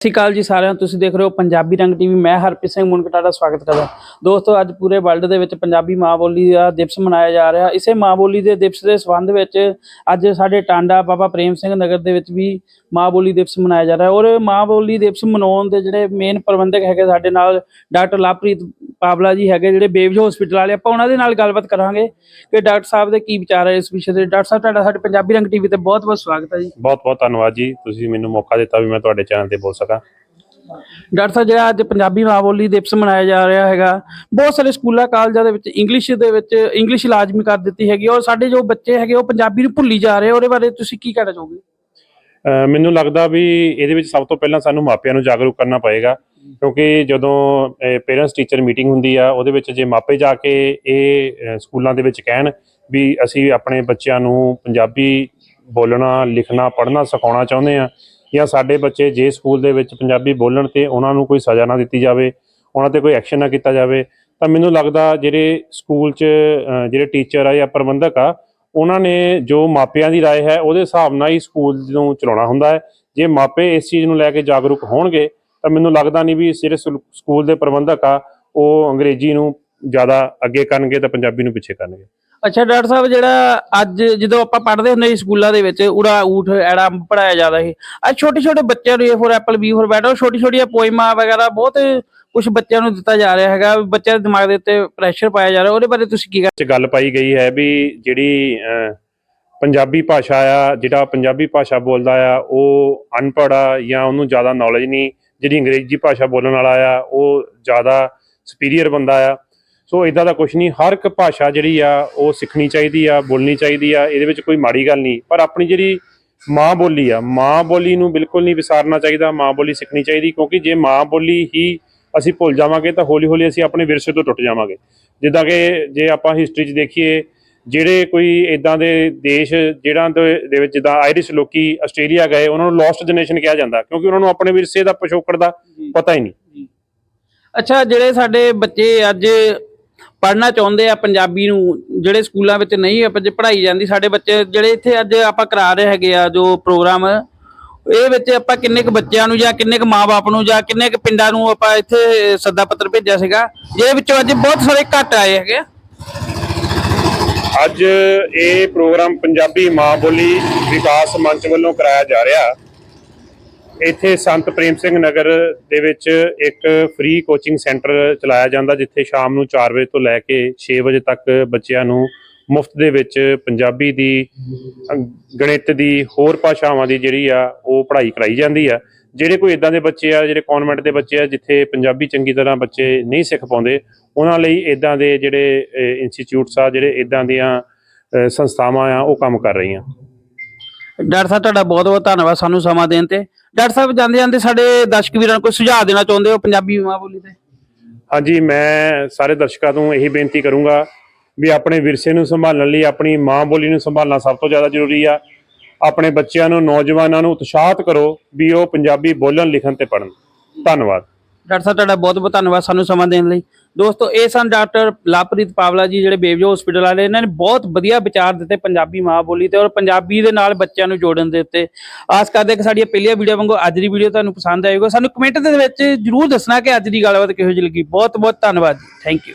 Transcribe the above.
ਸਤਿ ਸ਼੍ਰੀ ਅਕਾਲ ਜੀ ਸਾਰਿਆਂ ਨੂੰ। ਤੁਸੀਂ ਦੇਖ ਰਹੇ ਹੋ ਪੰਜਾਬੀ ਰੰਗ ਟੀਵੀ। ਮੈਂ ਹਰਪ੍ਰੀਤ ਸਿੰਘ ਮੁਨਕਟਾ ਦਾ ਸਵਾਗਤ ਕਰਦਾ ਦੋਸਤੋ, ਅੱਜ ਪੂਰੇ ਵਰਲਡ ਦੇ ਵਿੱਚ ਪੰਜਾਬੀ ਮਾਂ ਬੋਲੀ ਦਾ ਦਿਵਸ ਮਨਾਇਆ ਜਾ ਰਿਹਾ। ਇਸੇ ਮਾਂ ਬੋਲੀ ਦੇ ਦਿਵਸ ਦੇ ਸੰਬੰਧ ਵਿੱਚ ਅੱਜ ਸਾਡੇ ਟਾਂਡਾ ਬਾਬਾ ਪ੍ਰੇਮ ਸਿੰਘ ਨਗਰ ਦੇ ਵਿੱਚ ਵੀ ਮਾਂ ਬੋਲੀ ਦਿਵਸ ਮਨਾਇਆ ਜਾ ਰਿਹਾ। ਔਰ ਮਾਂ ਬੋਲੀ ਦਿਵਸ ਮਨਾਉਣ ਦੇ ਜਿਹੜੇ ਮੇਨ ਪ੍ਰਬੰਧਕ ਹੈਗੇ ਸਾਡੇ ਨਾਲ ਡਾਕਟਰ ਲਵਪ੍ਰੀਤ ਪਾਵਲਾ ਜੀ ਹੈਗੇ ਜਿਹੜੇ ਬੇਬੀ ਹਸਪੀਟਲ ਵਾਲੇ ਆਪਾਂ ਉਹਨਾਂ ਦੇ ਨਾਲ ਗੱਲਬਾਤ ਕਰਾਂਗੇ ਕਿ ਡਾਕਟਰ ਸਾਹਿਬ ਦੇ ਕੀ ਵਿਚਾਰ ਹੈ ਇਸ ਵਿਸ਼ੇ ਤੇ। ਡਾਕਟਰ ਸਾਹਿਬ ਤੁਹਾਡਾ ਸਾਡੇ ਪੰਜਾਬੀ ਰੰਗ ਟੀਵੀ ਤੇ ਬਹੁਤ ਬਹੁਤ ਸਵਾਗਤ ਹੈ ਜੀ। ਬਹੁਤ ਬਹੁਤ ਧੰਨਵਾਦ ਜੀ। ਤੁਸੀਂ ਮੈਨੂੰ ਮੌਕਾ ਦਿੱਤਾ ਵੀ ਮੈਂ ਤੁਹਾਡੇ ਚੈਨਲ ਤੇ ਬੋਲ ਸਕਾਂ। ਡਾਕਟਰ ਸਾਹਿਬ ਜਿਹੜਾ ਅੱਜ ਪੰਜਾਬੀ ਮਾਂ ਬੋਲੀ ਦਿਵਸ ਮਨਾਇਆ ਜਾ ਰਿਹਾ ਹੈਗਾ ਬਹੁਤ ਸਾਰੇ ਸਕੂਲਾਂ ਕਾਲਜਾਂ ਦੇ ਵਿੱਚ ਇੰਗਲਿਸ਼ ਦੇ ਵਿੱਚ ਇੰਗਲਿਸ਼ ਲਾਜ਼ਮੀ ਕਰ ਦਿੱਤੀ ਹੈਗੀ ਔਰ ਸਾਡੇ ਜੋ ਬੱਚੇ ਹੈਗੇ ਉਹ ਪੰਜਾਬੀ ਨੂੰ ਭੁੱਲੀ ਜਾ ਰਹੇ ਉਹਦੇ ਬਾਰੇ ਤੁਸੀਂ ਕੀ ਕਹਿਣਾ ਚਾਹੋਗੇ? ਮੈਨੂੰ ਲੱਗਦਾ ਵੀ ਇਹਦੇ ਵਿੱਚ ਸਭ ਤੋਂ ਪਹਿਲਾਂ ਸਾਨੂੰ ਮਾਪਿਆਂ ਨੂੰ ਜਾਗਰੂਕ ਕਰਨਾ ਪਏਗਾ। ਕਿਉਂਕਿ ਜਦੋਂ ਪੇਰੈਂਟਸ ਟੀਚਰ ਮੀਟਿੰਗ ਹੁੰਦੀ ਆ ਉਹਦੇ ਵਿੱਚ ਜੇ ਮਾਪੇ ਜਾ ਕੇ ਇਹ ਅਹ, ਸਕੂਲਾਂ ਦੇ ਵਿੱਚ ਕਹਿਣ ਵੀ ਅਸੀਂ ਆਪਣੇ ਬੱਚਿਆਂ ਨੂੰ ਪੰਜਾਬੀ ਬੋਲਣਾ ਲਿਖਣਾ ਪੜ੍ਹਨਾ ਸਿਖਾਉਣਾ ਚਾਹੁੰਦੇ ਆ ਜਾਂ ਸਾਡੇ ਬੱਚੇ ਜੇ ਸਕੂਲ ਦੇ ਵਿੱਚ ਪੰਜਾਬੀ ਬੋਲਣ ਤੇ ਉਹਨਾਂ ਨੂੰ ਕੋਈ ਸਜ਼ਾ ਨਾ ਦਿੱਤੀ ਜਾਵੇ ਉਹਨਾਂ ਤੇ ਕੋਈ ਐਕਸ਼ਨ ਨਾ ਕੀਤਾ ਜਾਵੇ ਤਾਂ ਮੈਨੂੰ ਲੱਗਦਾ ਜਿਹੜੇ ਸਕੂਲ 'ਚ ਅਹ, ਜਿਹੜੇ ਟੀਚਰ ਆ ਜਾਂ ਪ੍ਰਬੰਧਕ ਆ ਉਹਨਾਂ ਨੇ ਜੋ ਮਾਪਿਆਂ ਦੀ رائے ਹੈ ਉਹਦੇ ਹਿਸਾਬ ਨਾਲ ਹੀ ਸਕੂਲ ਨੂੰ ਚਲਾਉਣਾ ਹੁੰਦਾ ਹੈ ਜੇ ਮਾਪੇ ਇਸ ਚੀਜ਼ ਨੂੰ ਲੈ ਕੇ ਜਾਗਰੂਕ ਹੋਣਗੇ ਤਾਂ ਮੈਨੂੰ ਲੱਗਦਾ ਨਹੀਂ ਵੀ ਜਿਹੜੇ ਸਕੂ- ਸਕੂਲ ਦੇ ਪ੍ਰਬੰਧਕ ਆ ਉਹ ਅੰਗਰੇਜ਼ੀ ਨੂੰ ਜ਼ਿਆਦਾ ਅੱਗੇ ਕਰਨਗੇ ਤਾਂ ਪੰਜਾਬੀ ਨੂੰ ਪਿੱਛੇ ਕਰਨਗੇ। ਅੱਛਾ ਡਾਕਟਰ ਸਾਹਿਬ ਜਿਹੜਾ ਅੱਜ ਜਦੋਂ ਆਪਾਂ ਪੜ੍ਹਦੇ ਹੁੰਦੇ ਸੀ ਸਕੂਲਾਂ ਦੇ ਵਿੱਚ ਉੜਾ ਊਠ ਐੜਾ ਪੜਾਇਆ ਜਾਂਦਾ ਸੀ ਅੱਜ ਛੋਟੇ ਛੋਟੇ ਬੱਚਿਆਂ ਨੂੰ A for apple B for bat ਛੋਟੀ ਛੋਟੀਆਂ ਪੋਇਮਾਂ ਵਗੈਰਾ ਬਹੁਤ ਕੁਝ ਬੱਚਿਆਂ ਨੂੰ ਦਿੱਤਾ ਜਾ ਰਿਹਾ ਹੈਗਾ ਬੱਚਿਆਂ ਦੇ ਦਿਮਾਗ ਦੇ ਉੱਤੇ ਪ੍ਰੈਸ਼ਰ ਪਾਇਆ ਜਾ ਰਿਹਾ ਉਹਦੇ ਬਾਰੇ ਤੁਸੀਂ ਕੀ ਗੱਲ ਪਾਈ ਗਈ ਹੈ ਵੀ ਜਿਹੜੀ ਪੰਜਾਬੀ ਭਾਸ਼ਾ ਆ ਜਿਹੜਾ ਪੰਜਾਬੀ ਭਾਸ਼ਾ ਬੋਲਦਾ ਆ ਉਹ ਅਨਪੜ੍ਹ ਆ ਜਾਂ ਉਹਨੂੰ ਜ਼ਿਆਦਾ ਨੌਲੇਜ ਨਹੀਂ ਜਿਹੜੀ ਅੰਗਰੇਜ਼ੀ ਭਾਸ਼ਾ ਬੋਲਣ ਵਾਲਾ ਆ, ਉਹ ਜ਼ਿਆਦਾ ਸੁਪੀਰੀਅਰ ਬੰਦਾ ਆ। ਸੋ ਇਦਾਂ ਦਾ ਕੁਝ ਨਹੀਂ, ਹਰ ਇੱਕ ਭਾਸ਼ਾ ਜਿਹੜੀ ਆ, ਉਹ ਸਿੱਖਣੀ ਚਾਹੀਦੀ ਆ, ਬੋਲਣੀ ਚਾਹੀਦੀ ਆ, ਇਹਦੇ ਵਿੱਚ ਕੋਈ ਮਾੜੀ ਗੱਲ ਨਹੀਂ। ਪਰ ਆਪਣੀ ਜਿਹੜੀ ਮਾਂ ਬੋਲੀ ਆ, ਮਾਂ ਬੋਲੀ ਨੂੰ ਬਿਲਕੁਲ ਨਹੀਂ ਵਿਸਾਰਨਾ ਚਾਹੀਦਾ, ਮਾਂ ਬੋਲੀ ਸਿੱਖਣੀ ਚਾਹੀਦੀ, ਕਿਉਂਕਿ ਜੇ ਮਾਂ ਬੋਲੀ ਹੀ ਅਸੀਂ ਭੁੱਲ ਜਾਵਾਂਗੇ, ਤਾਂ ਹੌਲੀ ਹੌਲੀ ਅਸੀਂ ਆਪਣੇ ਵਿਰਸੇ ਤੋਂ ਟੁੱਟ ਜਾਵਾਂਗੇ। ਜਿੱਦਾਂ ਕਿ ਜੇ ਆਪਾਂ ਹਿਸਟਰੀ 'ਚ ਦੇਖੀਏ ਜਿਹੜੇ ਕੋਈ ਇਦਾਂ ਦੇ ਦੇਸ਼ ਜਿਹੜਾ ਦੇ ਵਿੱਚ ਜਿੱਦਾਂ ਆਇਰਿਸ਼ ਲੋਕੀ ਆਸਟ੍ਰੇਲੀਆ ਗਏ ਉਹਨਾਂ ਨੂੰ ਲੋਸਟ ਜਨਰੇਸ਼ਨ ਕਿਹਾ ਜਾਂਦਾ ਕਿਉਂਕਿ ਉਹਨਾਂ ਨੂੰ ਆਪਣੇ ਵਿਰਸੇ ਦਾ ਪਿਛੋਕੜ ਦਾ ਪਤਾ ਹੀ ਨਹੀਂ। ਅੱਛਾ ਜਿਹੜੇ ਸਾਡੇ ਬੱਚੇ ਅੱਜ ਪੜ੍ਹਨਾ ਚਾਹੁੰਦੇ ਆ ਪੰਜਾਬੀ ਨੂੰ ਜਿਹੜੇ ਸਕੂਲਾਂ ਵਿੱਚ ਨਹੀਂ ਪੜ੍ਹਾਈ ਜਾਂਦੀ ਸਾਡੇ ਬੱਚੇ ਜਿਹੜੇ ਇੱਥੇ ਅੱਜ ਆਪਾਂ ਕਰਾ ਰਹੇ ਹੈਗੇ ਆ ਜੋ ਪ੍ਰੋਗਰਾਮ ਇਹ ਵਿੱਚ ਆਪਾਂ ਕਿੰਨੇ ਕੁ ਬੱਚਿਆਂ ਨੂੰ ਜਾਂ ਕਿੰਨੇ ਕੁ ਮਾਪੇ ਨੂੰ ਜਾਂ ਕਿੰਨੇ ਕੁ ਪਿੰਡਾਂ ਨੂੰ ਆਪਾਂ ਇੱਥੇ ਸੱਦਾ ਪੱਤਰ ਭੇਜਿਆ ਸੀਗਾ ਜਿਹਦੇ ਵਿੱਚੋਂ ਅੱਜ ਬਹੁਤ ਸਾਰੇ ਘੱਟ ਆਏ ਹੈਗੇ ਆ। ਅੱਜ ਇਹ ਪ੍ਰੋਗਰਾਮ ਪੰਜਾਬੀ ਮਾਂ ਬੋਲੀ ਵਿਕਾਸ ਮੰਚ ਵੱਲੋਂ ਕਰਾਇਆ ਜਾ ਰਿਹਾ। ਇੱਥੇ ਸੰਤ ਪ੍ਰੇਮ ਸਿੰਘ ਨਗਰ ਦੇ ਵਿੱਚ ਇੱਕ ਫ੍ਰੀ ਕੋਚਿੰਗ ਸੈਂਟਰ ਚਲਾਇਆ ਜਾਂਦਾ, ਜਿੱਥੇ ਸ਼ਾਮ ਨੂੰ 4 ਵਜੇ ਤੋਂ ਲੈ ਕੇ 6 ਵਜੇ ਤੱਕ ਬੱਚਿਆਂ ਨੂੰ ਮੁਫਤ ਦੇ ਵਿੱਚ ਪੰਜਾਬੀ ਦੀ ਗਣਿਤ ਦੀ ਹੋਰ ਭਾਸ਼ਾਵਾਂ ਦੀ ਜਿਹੜੀ ਆ, ਉਹ ਪੜ੍ਹਾਈ ਕਰਾਈ ਜਾਂਦੀ ਆ। ਜਿਹੜੇ ਕੋਈ ਇਦਾਂ ਦੇ ਬੱਚੇ ਆ ਜਿਹੜੇ ਕਨਵੈਂਟ ਦੇ ਬੱਚੇ ਆ ਜਿੱਥੇ ਪੰਜਾਬੀ ਚੰਗੀ ਤਰ੍ਹਾਂ ਬੱਚੇ ਨਹੀਂ ਸਿੱਖ ਪਾਉਂਦੇ ਉਹਨਾਂ ਲਈ ਇਦਾਂ ਦੇ ਜਿਹੜੇ ਇੰਸਟੀਚਿਊਟਸ ਆ ਜਿਹੜੇ ਇਦਾਂ ਦੀਆਂ ਸੰਸਥਾਵਾਂ ਆ ਉਹ ਕੰਮ ਕਰ ਰਹੀਆਂ। ਡਾਕਟਰ ਸਾਹਿਬ ਤੁਹਾਡਾ ਬਹੁਤ ਬਹੁਤ ਧੰਨਵਾਦ ਸਾਨੂੰ ਸਮਾਂ ਦੇਣ ਤੇ। ਡਾਕਟਰ ਸਾਹਿਬ ਜਾਂਦੇ ਜਾਂਦੇ ਸਾਡੇ ਦਰਸ਼ਕ ਵੀਰਾਂ ਨੂੰ ਕੋਈ ਸੁਝਾਅ ਦੇਣਾ ਚਾਹੁੰਦੇ ਹੋ ਪੰਜਾਬੀ ਮਾਂ ਬੋਲੀ ਤੇ ਹਾਂਜੀ ਮੈਂ ਸਾਰੇ ਦਰਸ਼ਕਾਂ ਨੂੰ ਇਹੀ ਬੇਨਤੀ ਕਰੂੰਗਾ ਵੀ ਆਪਣੇ ਵਿਰਸੇ ਨੂੰ ਸੰਭਾਲਣ ਲਈ ਆਪਣੀ ਮਾਂ ਬੋਲੀ ਨੂੰ ਸੰਭਾਲਣਾ ਸਭ ਤੋਂ ਜ਼ਿਆਦਾ ਜ਼ਰੂਰੀ ਆ। ਆਪਣੇ ਬੱਚਿਆਂ ਨੂੰ, ਨੌਜਵਾਨਾਂ ਨੂੰ ਉਤਸ਼ਾਹਿਤ ਕਰੋ ਵੀ ਉਹ ਪੰਜਾਬੀ ਬੋਲਣ, ਲਿਖਣ ਤੇ ਪੜ੍ਹਨ। ਧੰਨਵਾਦ। ਡਾਕਟਰ ਸਾਹਿਬ, ਤੁਹਾਡਾ ਬਹੁਤ ਬਹੁਤ ਧੰਨਵਾਦ ਸਾਨੂੰ ਸਮਾਂ ਦੇਣ ਲਈ। ਦੋਸਤੋ, ਇਹ ਸਨ ਡਾਕਟਰ ਲਵਪ੍ਰੀਤ ਪਾਵਲਾ ਜੀ, ਜਿਹੜੇ ਬੇਬਜੋ ਹਸਪੀਟਲ ਵਾਲੇ, ਇਹਨਾਂ ਨੇ ਬਹੁਤ ਵਧੀਆ ਵਿਚਾਰ ਦਿੱਤੇ ਪੰਜਾਬੀ ਮਾਂ ਬੋਲੀ ਤੇ ਔਰ ਪੰਜਾਬੀ ਦੇ ਨਾਲ ਬੱਚਿਆਂ ਨੂੰ ਜੋੜਨ ਦੇ ਉੱਤੇ। ਆਸ ਕਰਦੇ ਕਿ ਸਾਡੀਆਂ ਪਹਿਲੀਆਂ ਵੀਡੀਓ ਵਾਂਗੂ ਅੱਜ ਦੀ ਵੀਡੀਓ ਤੁਹਾਨੂੰ ਪਸੰਦ ਆਏਗਾ। ਸਾਨੂੰ ਕਮੈਂਟ ਦੇ ਵਿੱਚ ਜਰੂਰ ਦੱਸਣਾ ਕਿ ਅੱਜ ਦੀ ਗੱਲਬਾਤ ਕਿਹੋ ਜਿਹੀ ਲੱਗੀ। ਬਹੁਤ ਬਹੁਤ ਧੰਨਵਾਦ ਥੈਂਕ ਯੂ